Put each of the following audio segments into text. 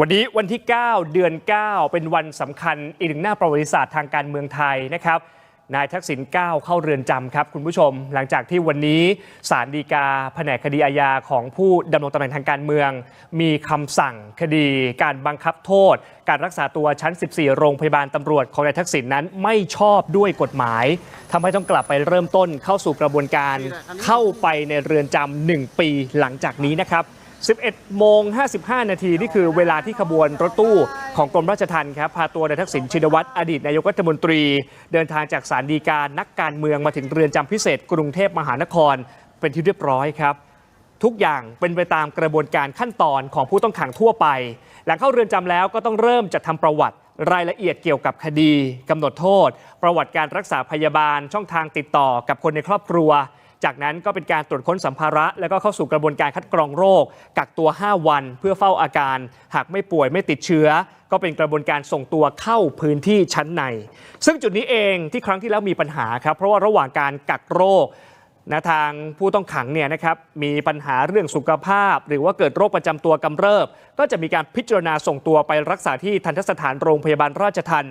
วันนี้วันที่ 9 เดือน 9 เป็นวันสำคัญอีกหนึ่งหน้าประวัติศาสตร์ทางการเมืองไทยนะครับนายทักษิณก้าวเข้าเรือนจำครับคุณผู้ชม หลังจากที่วันนี้ศาลฎีกาแผนกคดีอาญาของผู้ดำรงตำแหน่งทางการเมือง มีคำสั่งคดี การบังคับโทษ การรักษาตัวชั้น 14 โรงพยาบาลตำรวจของนายทักษิณนั้นไม่ชอบด้วยกฎหมายทำให้ต้องกลับไปเริ่มต้นเข้าสู่กระบวนการเข้าไปในเรือนจำหนึ่งปีหลังจากนี้นะครับ 11 โมง 55 นาทีนี่คือเวลาที่ขบวนรถตู้ของกรมราชทัณฑ์ครับพาตัวนายทักษิณชินวัตรอดีตนายกรัฐมนตรี เดินทางจากสารดีการนักการเมืองมาถึงเรือนจำพิเศษ กรุงเทพมหานครเป็นที่เรียบร้อยครับ ทุกอย่างเป็นไปตามกระบวนการขั้นตอนของผู้ต้องขังทั่วไป หลังเข้าเรือนจำแล้วก็ต้องเริ่มจัดทำประวัติรายละเอียดเกี่ยวกับคดีกำหนดโทษ ประวัติการรักษาพยาบาลช่องทางติดต่อกับคนในครอบครัว จากนั้นก็เป็นการตรวจค้นสัมภาระ แล้วก็เข้าสู่กระบวนการคัดกรองโรค กักตัว 5 วันเพื่อเฝ้าอาการ หากไม่ป่วยไม่ติดเชื้อ ก็เป็นกระบวนการส่งตัวเข้าพื้นที่ชั้นใน ซึ่งจุดนี้เองที่ครั้งที่แล้วมีปัญหาครับเพราะว่าระหว่างการกักโรค นะทางผู้ต้องขังเนี่ยนะครับมีปัญหาเรื่องสุขภาพ หรือว่าเกิดโรคประจำตัวกำเริบ ก็จะมีการพิจารณาส่งตัวไปรักษาที่ทันตสถานโรงพยาบาลราชทัน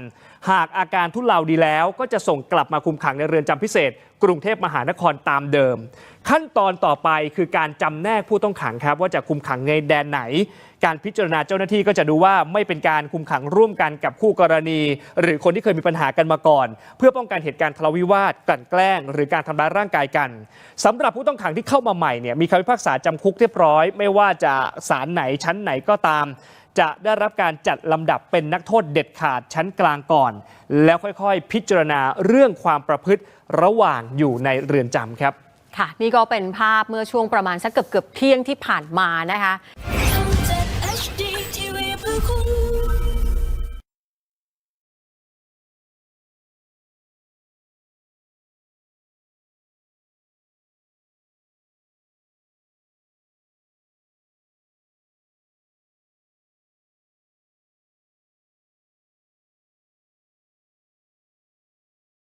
หากอาการทุเลาดีแล้วก็จะส่งกลับมาคุมขังในเรือนจำพิเศษ กรุงเทพมหานครตามเดิม ขั้นตอนต่อไปคือการจำแนกผู้ต้องขังครับว่าจะคุมขังในแดนไหน การพิจารณาเจ้าหน้าที่ก็จะดูว่าไม่เป็นการคุมขังร่วมกันกับคู่กรณี หรือคนที่เคยมีปัญหากันมาก่อน เพื่อป้องกันเหตุการณ์ทะเลาะวิวาทกลั่นแกล้ง หรือการทำร้ายร่างกายกันสำหรับผู้ต้องขังที่เข้ามาใหม่เนี่ยมีคำพิพากษาจำคุกเรียบร้อย ไม่ว่าจะศาลไหนชั้นไหนก็ตามจะได้รับการจัดลำดับเป็นนักโทษเด็ดขาดชั้นกลางก่อน แล้วค่อยๆ พิจารณาเรื่องความประพฤติระหว่างอยู่ในเรือนจำครับ ค่ะ นี่ก็เป็นภาพเมื่อช่วงประมาณสักเกือบเกือบเที่ยงที่ผ่านมานะคะ